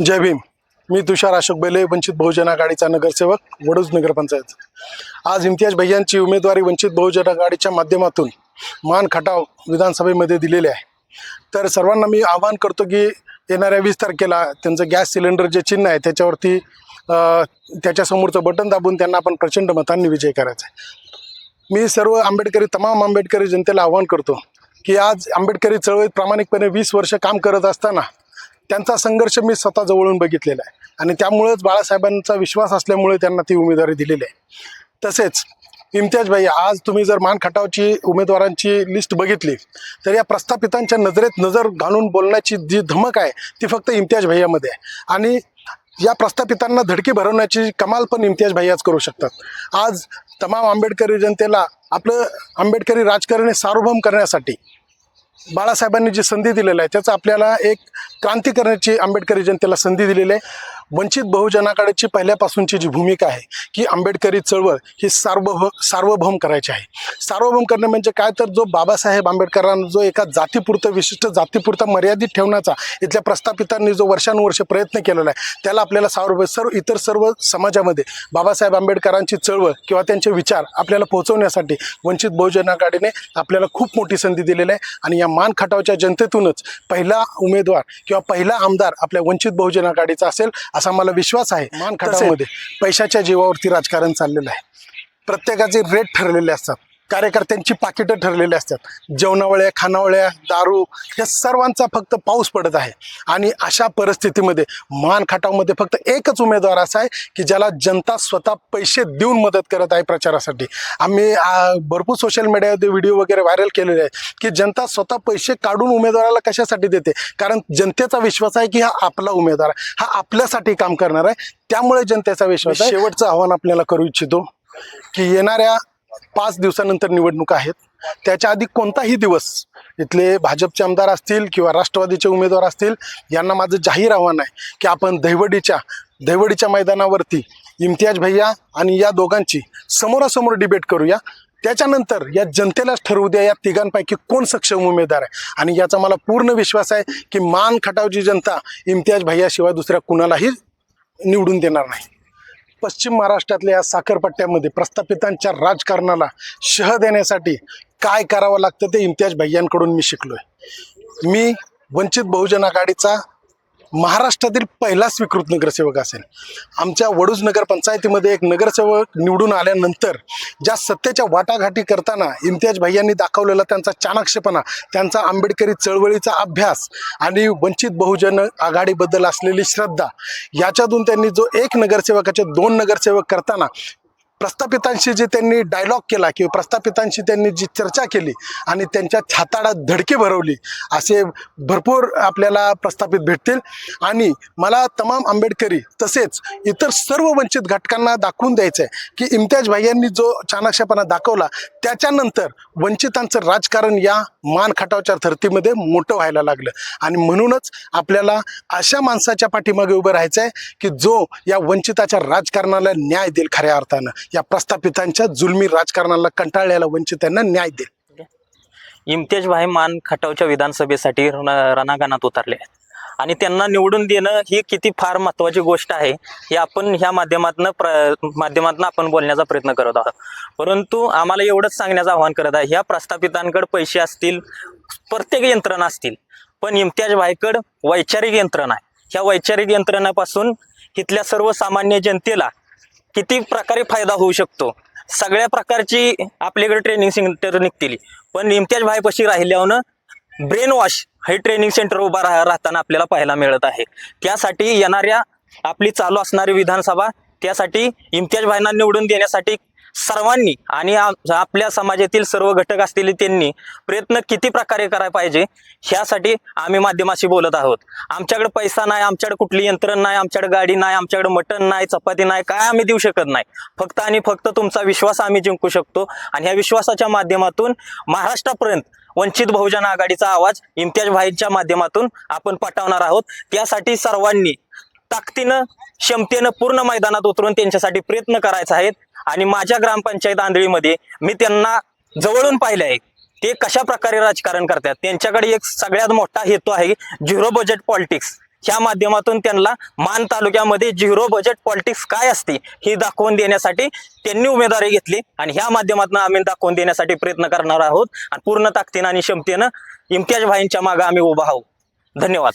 जय भीम. मी तुषार अशोक बेले वंचित बहुजन आघाडीचा नगरसेवक वडूज नगरपंचायत. आज इम्तियाज भैयांची उमेदवारी वंचित बहुजन आघाडीच्या माध्यमातून मान खटाव विधानसभेमध्ये दिलेली आहे. तर सर्वांना मी आवाहन करतो की येणाऱ्या वीस तारखेला त्यांचं गॅस सिलेंडर जे चिन्ह आहे त्याच्यावरती त्याच्यासमोरचं बटन दाबून त्यांना आपण प्रचंड मतांनी विजय करायचा आहे. मी सर्व आंबेडकरी तमाम आंबेडकरी जनतेला आवाहन करतो की आज आंबेडकरी चळवळीत प्रामाणिकपणे वीस वर्ष काम करत असताना त्यांचा संघर्ष मी स्वतः जवळून बघितलेला आहे. आणि त्यामुळेच बाळासाहेबांचा विश्वास असल्यामुळे त्यांना ती उमेदवारी दिलेली आहे. तसेच इम्तियाज भाई आज तुम्ही जर मान खटावची उमेदवारांची लिस्ट बघितली तर या प्रस्थापितांच्या नजरेत नजर घालून बोलण्याची जी धमक आहे ती फक्त इम्तियाज भैयामध्ये आहे. आणि या प्रस्थापितांना धडकी भरवण्याची कमाल पण इम्तियाज भैयाच करू शकतात. आज तमाम आंबेडकरी जनतेला आपलं आंबेडकरी राजकारणी सार्वभौम करण्यासाठी बाळासाहेबांनी जी संधी दिलेली आहे त्याचं आपल्याला एक क्रांती करण्याची आंबेडकरी जनतेला संधी दिलेली आहे. वंचित बहुजनाकडची पहिल्यापासूनची जी भूमिका आहे की आंबेडकरी चळवळ ही सार्वभौ सार्वभौम करायची आहे. सार्वभौम करणे म्हणजे काय? तर जो बाबासाहेब आंबेडकरांना जो एका जातीपुरतं विशिष्ट जातीपुरता मर्यादित ठेवण्याचा इथल्या प्रस्थापितांनी जो वर्षानुवर्ष प्रयत्न केलेला आहे त्याला आपल्याला सार्व सर्व इतर सर्व समाजामध्ये बाबासाहेब आंबेडकरांची चळवळ किंवा त्यांचे विचार आपल्याला पोहोचवण्यासाठी वंचित बहुजन आघाडीने आपल्याला खूप मोठी संधी दिलेली आहे. आणि या मान खटावच्या जनतेतूनच पहिला उमेदवार किंवा पहिला आमदार आपल्या वंचित बहुजन आघाडीचा असेल असा मला विश्वास आहे. मान खटावमध्ये. पैशाच्या जीवावरती राजकारण चाललेलं आहे. प्रत्येकाचे रेट ठरलेले असतात. कार्यकर्त्यांची पाकिटं ठरलेली असतात. जेवणावळ्या खानावळ्या दारू या सर्वांचा फक्त पाऊस पडत आहे. आणि अशा परिस्थितीमध्ये मान खटावमध्ये फक्त एकच उमेदवार असा आहे की ज्याला जनता स्वतः पैसे देऊन मदत करत आहे प्रचारासाठी. आम्ही भरपूर सोशल मीडियामध्ये व्हिडिओ वगैरे व्हायरल केलेले आहेत की जनता स्वतः पैसे काढून उमेदवाराला कशासाठी देते? कारण जनतेचा विश्वास आहे की हा आपला उमेदवार आहे हा आपल्यासाठी काम करणार आहे. त्यामुळे जनतेचा विश्वास आहे. शेवटचं आव्हान आपल्याला करू इच्छितो की येणाऱ्या पाच दिवसानंतर निवडणुका आहेत. त्याच्या आधी कोणताही दिवस इथले भाजपचे आमदार असतील किंवा राष्ट्रवादीचे उमेदवार असतील यांना माझं जाहीर आव्हान आहे की आपण दहिवडीच्या दहिवडीच्या मैदानावरती इम्तियाज भैया आणि या दोघांची समोरासमोर डिबेट करूया. त्याच्यानंतर या जनतेलाच ठरवू द्या या तिघांपैकी कोण सक्षम उमेदवार आहे. आणि याचा मला पूर्ण विश्वास आहे की मान खटावची जनता इम्तियाज भैयाशिवाय दुसऱ्या कुणालाही निवडून देणार नाही. पश्चिम महाराष्ट्रातल्या या साखरपट्ट्यामध्ये प्रस्थापितांच्या राजकारणाला शह देण्यासाठी काय करावं लागतं ते इम्तियाज भैयांकडून मी शिकलोय. मी वंचित बहुजन आघाडीचा महाराष्ट्रातील पहिला स्वीकृत नगरसेवक असेल. आमच्या वडूज नगर पंचायतीमध्ये एक नगरसेवक निवडून आल्यानंतर ज्या सत्तेच्या वाटाघाटी करताना इम्तियाज भैयांनी दाखवलेला त्यांचा चाणक्षपणा त्यांचा आंबेडकरी चळवळीचा अभ्यास आणि वंचित बहुजन आघाडीबद्दल असलेली श्रद्धा याच्यातून त्यांनी जो एक नगरसेवकाचे दोन नगरसेवक करताना प्रस्थापितांशी जे त्यांनी डायलॉग केला किंवा प्रस्थापितांशी त्यांनी जी चर्चा केली आणि त्यांच्या छाताडात धडकी भरवली असे भरपूर आपल्याला प्रस्थापित भेटतील. आणि मला तमाम आंबेडकरी तसेच इतर सर्व वंचित घटकांना दाखवून द्यायचं आहे की इम्तियाज भाईयांनी जो चाणाक्षपणा दाखवला त्याच्यानंतर वंचितांचं राजकारण या मान खटावच्या धर्तीमध्ये मोठं व्हायला लागलं आणि म्हणूनच आपल्याला अशा माणसाच्या पाठीमागे उभं राहायचं आहे की जो या वंचिताच्या राजकारणाला न्याय देईल खऱ्या अर्थानं या प्रस्थापितांच्या जुलमी राजकारणाला कंटाळलेल्या वंचितांना न्याय देईल इम्तियाज भाई मान खटावच्या विधानसभेसाठी रण- रणांगणात उतरले आहेत आणि त्यांना निवडून देणं ही किती फार महत्वाची गोष्ट आहे हे आपण ह्या माध्यमातून प्र माध्यमातून आपण बोलण्याचा प्रयत्न करत आहोत. परंतु आम्हाला एवढंच सांगण्याचं आवाहन करत आहे ह्या प्रस्थापितांकडे पैसे असतील प्रत्येक यंत्रणा असतील पण इम्तियाज भाईकड वैचारिक यंत्रणा आहे. ह्या वैचारिक यंत्रणेपासून इथल्या सर्वसामान्य जनतेला किती प्रकारे फायदा होऊ शकतो सगळ्या प्रकारची आपल्याकडे ट्रेनिंग सेंटर निघतील. पण इम्तियाज भाईपाशी राहिल्यानं ब्रेन वॉश हे ट्रेनिंग सेंटर उभा राह राहताना आपल्याला पाहायला मिळत आहे. त्यासाठी येणाऱ्या आपली चालू असणारी विधानसभा त्यासाठी इम्तियाज भाईंना निवडून देण्यासाठी सर्वांनी आणि आपल्या समाजातील सर्व घटक असतील त्यांनी प्रयत्न किती प्रकारे करायला पाहिजे ह्यासाठी आम्ही माध्यमाशी बोलत आहोत. आमच्याकडे पैसा नाही आमच्याकडे कुठली यंत्रणा नाही आमच्याकडे गाडी नाही आमच्याकडे मटण नाही चपाती नाही काय आम्ही देऊ शकत नाही. फक्त आणि फक्त तुमचा विश्वास आम्ही जिंकू शकतो आणि ह्या विश्वासाच्या माध्यमातून महाराष्ट्रापर्यंत वंचित बहुजन आघाडीचा आवाज इम्तियाज भाईच्या माध्यमातून आपण पटवणार आहोत. त्यासाठी सर्वांनी ताकदीनं क्षमतेनं पूर्ण मैदानात उतरून त्यांच्यासाठी प्रयत्न करायचा आहेत. आणि माझ्या ग्रामपंचायत आंधळीमध्ये मी त्यांना जवळून पाहिले आहे. ते कशा प्रकारे राजकारण करतात? त्यांच्याकडे एक सगळ्यात मोठा हेतू आहे झिरो बजेट पॉलिटिक्स. ह्या माध्यमातून त्यांना मान तालुक्यामध्ये झिरो बजेट पॉलिटिक्स काय असते हे दाखवून देण्यासाठी त्यांनी उमेदवारी घेतली. आणि ह्या माध्यमातून आम्ही दाखवून देण्यासाठी प्रयत्न करणार आहोत. आणि पूर्ण ताकदीनं आणि क्षमतेनं इम्तियाज भाईंच्या मागे आम्ही उभा आहोत धन्यवाद.